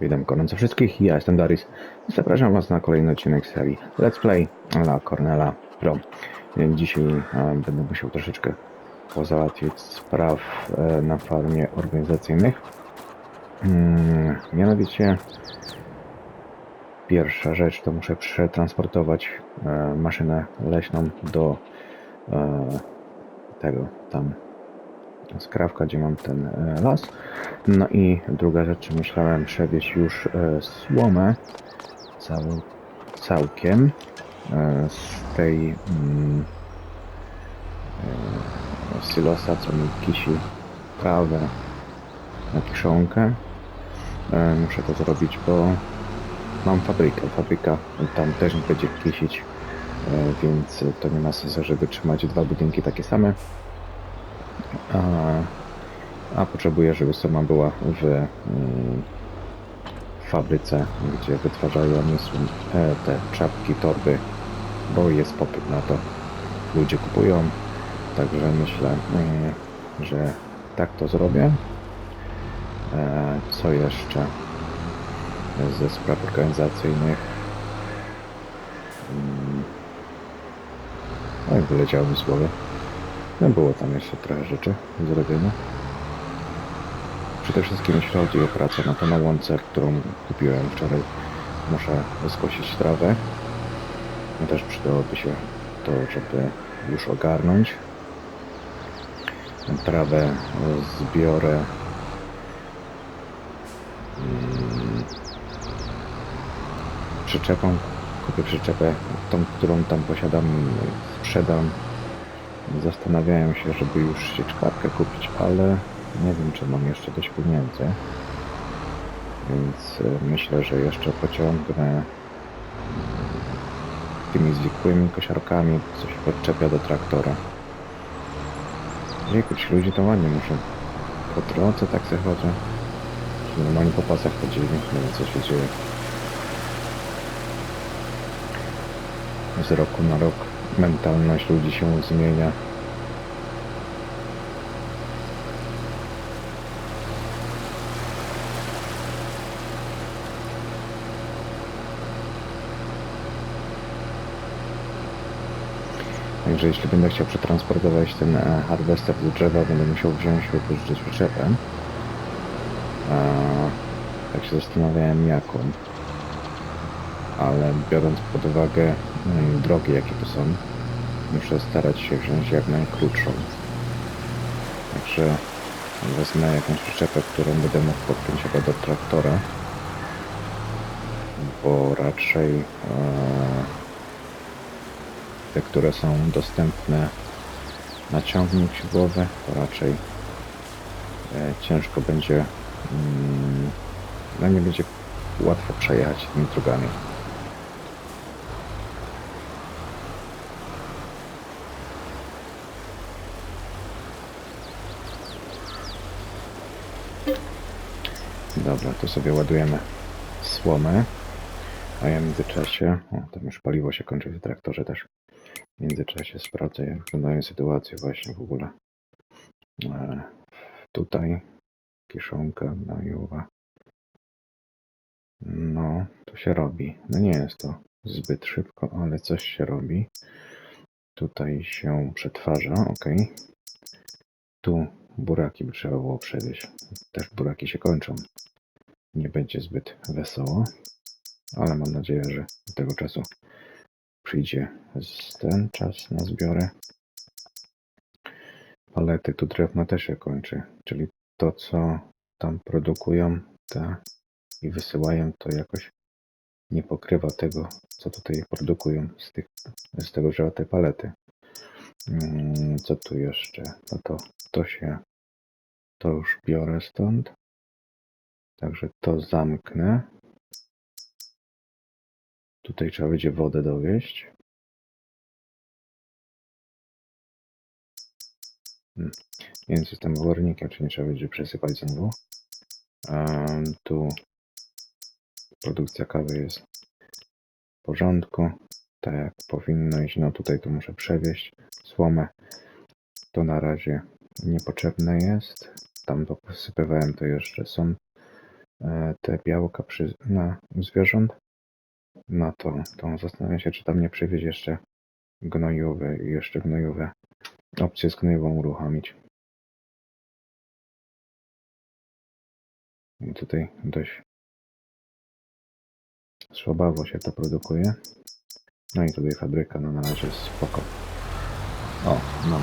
Witam gorąco wszystkich, ja jestem Darius. Zapraszam Was na kolejny odcinek serii Let's Play dla Cornela Pro. Dzisiaj e, będę musiał troszeczkę pozałatwić spraw e, na farmie organizacyjnych. Mm, mianowicie pierwsza rzecz to muszę przetransportować e, maszynę leśną do tego tam skrawka, gdzie mam ten e, las. No i druga rzecz, myślałem przewieźć już e, słomę cał, całkiem e, z tej mm, silosa, co mi kisi trawę na kiszonkę. Muszę to zrobić, bo mam fabrykę. Fabryka tam też będzie kisić, więc to nie ma sensu, żeby trzymać dwa budynki takie same. A, a potrzebuję, żeby sama była w mm, fabryce, gdzie wytwarzają misły, e, te czapki, torby, bo jest popyt na to. Ludzie kupują, także myślę, mm, że tak to zrobię. E, co jeszcze ze spraw organizacyjnych? Mm. Oj, wyleciało mi słowo. No było tam jeszcze trochę rzeczy do zrobienia. Przede wszystkim jeśli chodzi o pracę na to na łące, którą kupiłem wczoraj, muszę skosić trawę. No też przydałoby się to, żeby już ogarnąć. Trawę zbiorę mm, przyczepą. Kupię przyczepę, tą, którą tam posiadam, sprzedam Zastanawiałem się, żeby już sieczkarkę kupić, ale nie wiem, czy mam jeszcze dość pieniędzy. Więc e, myślę, że jeszcze pociągnę tymi zwykłymi kosiarkami, co się podczepia do traktora. Jejku, ludzie to ładnie muszą. Po drodze tak se chodzą. Normalnie po pasach chodzili, nie wiem co się dzieje. Z roku na rok mentalność ludzi się zmienia. Także jeśli będę chciał przetransportować ten e, harvester do drzewa, będę musiał wziąć wypożyczyć przyczepę. A, tak się zastanawiałem jaką. Ale biorąc pod uwagę drogi jakie tu są, muszę starać się wziąć jak najkrótszą. Także wezmę jakąś przyczepę, którą będę mógł podpiąć chyba do traktora. Bo raczej e, te, które są dostępne na ciągnik siłowy, to raczej e, ciężko będzie, mm, no nie będzie łatwo przejechać tymi drogami. To sobie ładujemy słomę, a ja w międzyczasie, o, tam już paliwo się kończy w traktorze też. W międzyczasie sprawdzę, jak wyglądają sytuacje właśnie w ogóle. E, tutaj kiszonka gnojowa. No, to się robi. No nie jest to zbyt szybko, ale coś się robi. Tutaj się przetwarza, ok. Tu buraki by trzeba było przewieźć. Też buraki się kończą. Nie będzie zbyt wesoło, ale mam nadzieję, że do tego czasu przyjdzie ten czas na zbiorę. Palety, tu drewno też się kończy, czyli to, co tam produkują te i wysyłają, to jakoś nie pokrywa tego, co tutaj produkują z, tych, z tego drzewa te palety. Mm, Co tu jeszcze? No to, to się, to już biorę stąd. Także to zamknę. Tutaj trzeba będzie wodę dowieść. Hmm. Nie wiem, co z wornikiem, czy nie trzeba będzie przesypać znowu. Em, tu produkcja kawy jest w porządku. Tak jak powinno iść. No tutaj to muszę przewieźć słomę. To na razie niepotrzebne jest. Tam posypywałem, to jeszcze są te białka przy, na zwierząt, no to, to zastanawiam się, czy tam nie przywieźć jeszcze gnojowe i jeszcze gnojowe opcje z gnojową uruchomić. I tutaj dość słabawo się to produkuje. No i tutaj fabryka, no na razie jest spoko. O, mam.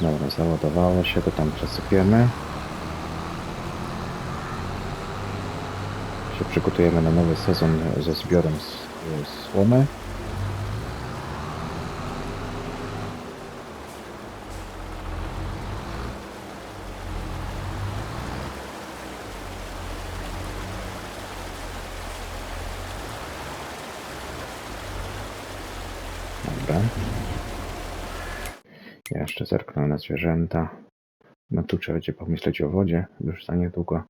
Dobra, załadowało się, to tam przesypiemy. Się przygotujemy na nowy sezon ze zbiorem słomy. Dobra. Ja jeszcze zerknę na zwierzęta. No tu trzeba będzie pomyśleć o wodzie. Już za niedługo,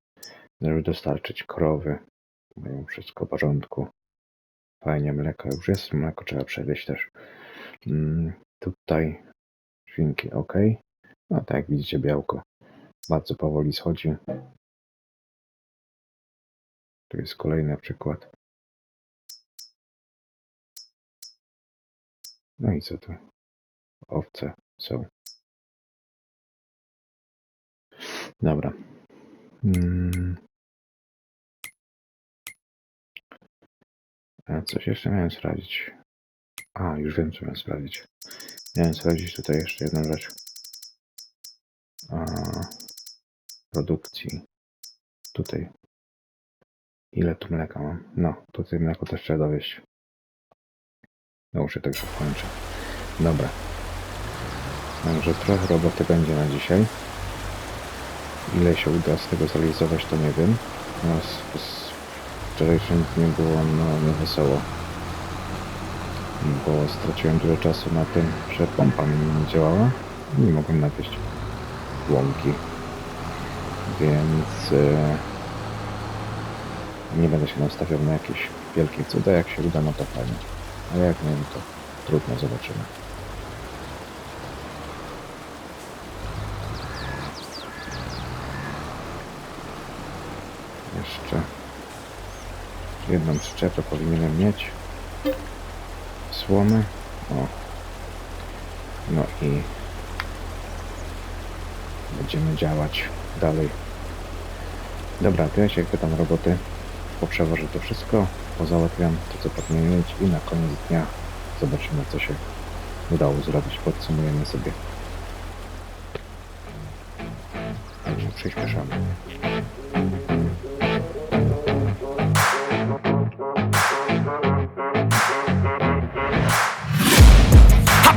żeby dostarczyć krowy. Mają wszystko w porządku. Fajnie, mleko już jest. Mleko trzeba przewieźć też. Mm, tutaj świnki ok. No tak jak widzicie, białko bardzo powoli schodzi. Tu jest kolejny przykład. No i co tu? Owce są. Dobra. Mm. Coś jeszcze miałem sprawdzić. A, już wiem, co miałem sprawdzić. Miałem sprawdzić tutaj jeszcze jedną rzecz. A, produkcji. Tutaj. Ile tu mleka mam? No, tutaj mleko też trzeba dowieść. No już się także kończę. Dobra. Także trochę roboty będzie na dzisiaj. Ile się uda z tego zrealizować, to nie wiem. No, z, z wczorajszym dniem było no, niewesoło. Bo straciłem dużo czasu na tym, że pompa mi nie działała. Nie mogłem nawieźć łąki. Więc e, nie będę się nastawiał na jakieś wielkie cuda. Jak się uda, no to fajnie. A jak nie, no to trudno, zobaczymy. Jeszcze jedną przyczepę powinienem mieć. Słomy. O. No i będziemy działać dalej. Dobra, to ja się pytam roboty. Poprzewożę to wszystko, pozałatwiam to, co powinien mieć i na koniec dnia zobaczymy, co się udało zrobić. Podsumujemy sobie. Przyspieszamy.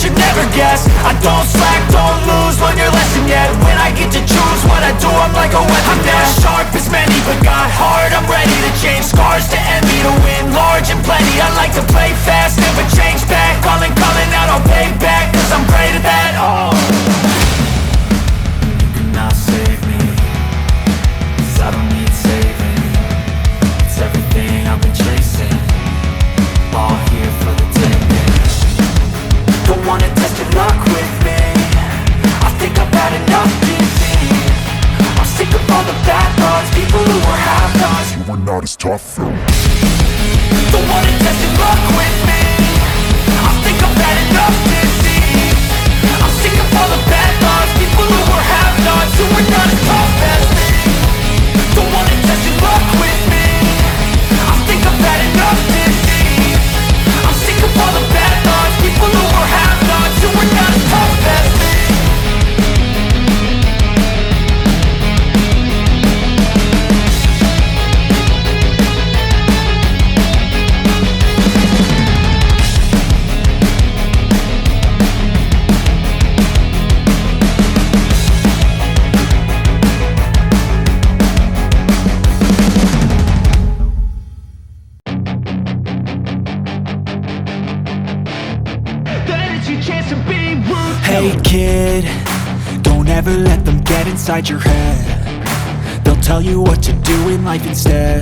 some music that you never guess. I don't slack, don't lose, learn your lesson yet. When I get to choose what I do, I'm like a weapon. I'm not sharp as many, but got hard, I'm ready to change scars to envy, to win large and plenty. I like to play fast, never change back. Calling, calling out, I'll pay back, cause I'm great at that. Oh. you were half lost You were not as tough. Though Don't wanna test your luck with me. I think I've had enough disease. I'm sick of all the bad thoughts. People who were half lost You were not as tough as me inside your head. They'll tell you what to do in life instead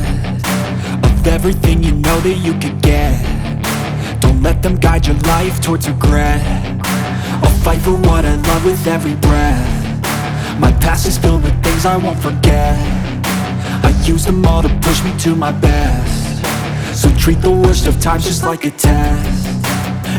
of everything you know that you could get. Don't let them guide your life towards regret. I'll fight for what I love with every breath. My past is filled with things I won't forget. I use them all to push me to my best. So treat the worst of times just like a test.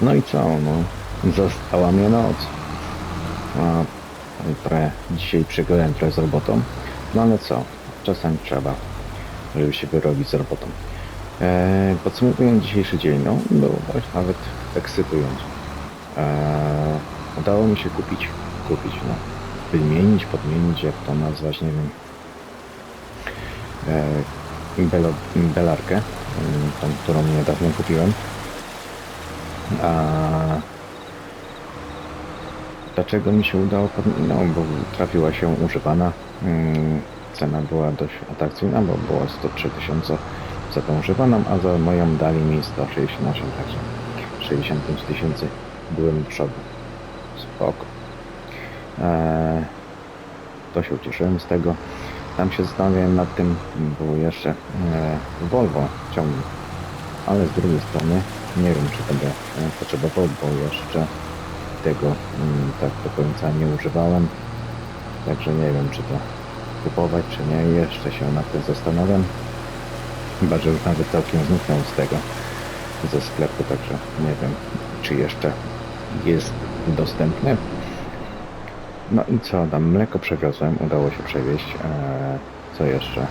No i co, no, została mnie noc. A, trochę dzisiaj przegrałem trochę z robotą, no ale co, czasem trzeba, żeby się wyrobić z robotą. E, podsumowując dzisiejszy dzień, no, był dość nawet ekscytujący. E, udało mi się kupić, kupić, no, wymienić, podmienić, jak to nazwać, nie wiem, e, belarkę, tą, którą niedawno kupiłem. A dlaczego mi się udało? No, bo trafiła się używana. Mm, Cena była dość atrakcyjna, bo było 103 tysiące za tą używaną, a za moją dali mi 168, także 65 tysięcy byłem przodu. Spoko. Eee, to się ucieszyłem z tego. Tam się zastanawiałem nad tym, bo jeszcze e, Volvo ciągnie, ale z drugiej strony nie wiem, czy będę e, potrzebował, bo jeszcze tego mm, tak do końca nie używałem. Także nie wiem, czy to kupować, czy nie. Jeszcze się nad tym zastanawiam. Chyba, że już nawet całkiem zniknął z tego, ze sklepu, także nie wiem, czy jeszcze jest dostępny. No i co, tam mleko przewiozłem, udało się przewieźć. Eee, co jeszcze?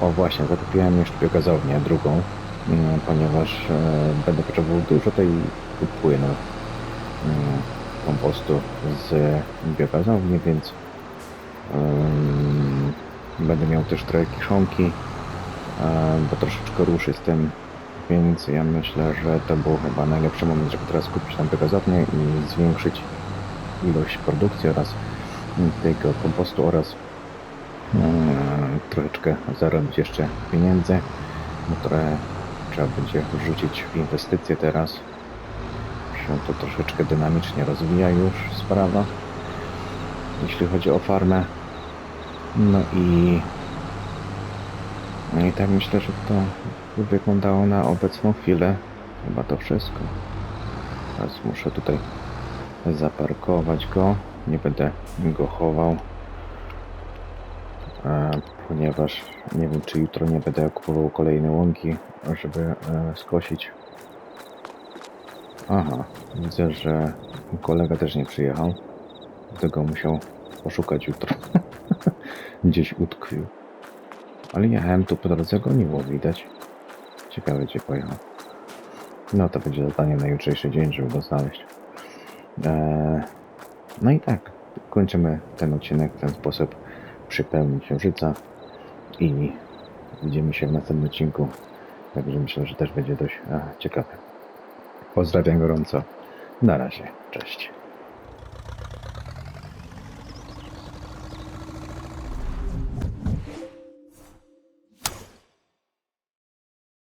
O właśnie, zakupiłem jeszcze biogazownię drugą, mm, ponieważ e, będę potrzebował dużo tej płynu mm, kompostu z biogazowni, więc em, będę miał też trochę kiszonki, e, bo troszeczkę ruszy z tym, więc ja myślę, że to był chyba najlepszy moment, żeby teraz kupić tam biogazownię i zwiększyć ilość produkcji oraz tego kompostu oraz e, troszeczkę zarobić jeszcze pieniędzy, bo trochę trzeba będzie wrzucić w inwestycje teraz. Się to troszeczkę dynamicznie rozwija już sprawa, jeśli chodzi o farmę. No i no i tak myślę, że to wyglądało na obecną chwilę. Chyba to wszystko. Teraz muszę tutaj zaparkować go. Nie będę go chował. E, ponieważ nie wiem, czy jutro nie będę kupował kolejne łąki, żeby e, skosić. Aha, widzę, że kolega też nie przyjechał. Dlatego musiał poszukać jutro. Gdzieś utkwił. Ale jechałem tu po drodze, go nie było widać. Ciekawe, gdzie pojechał. No to będzie zadanie na jutrzejszy dzień, żeby go znaleźć. Eee, no i tak, kończymy ten odcinek w ten sposób przy pełni księżyca i widzimy się w następnym odcinku. Także myślę, że też będzie dość e, ciekawe. Pozdrawiam gorąco. Na razie. Cześć.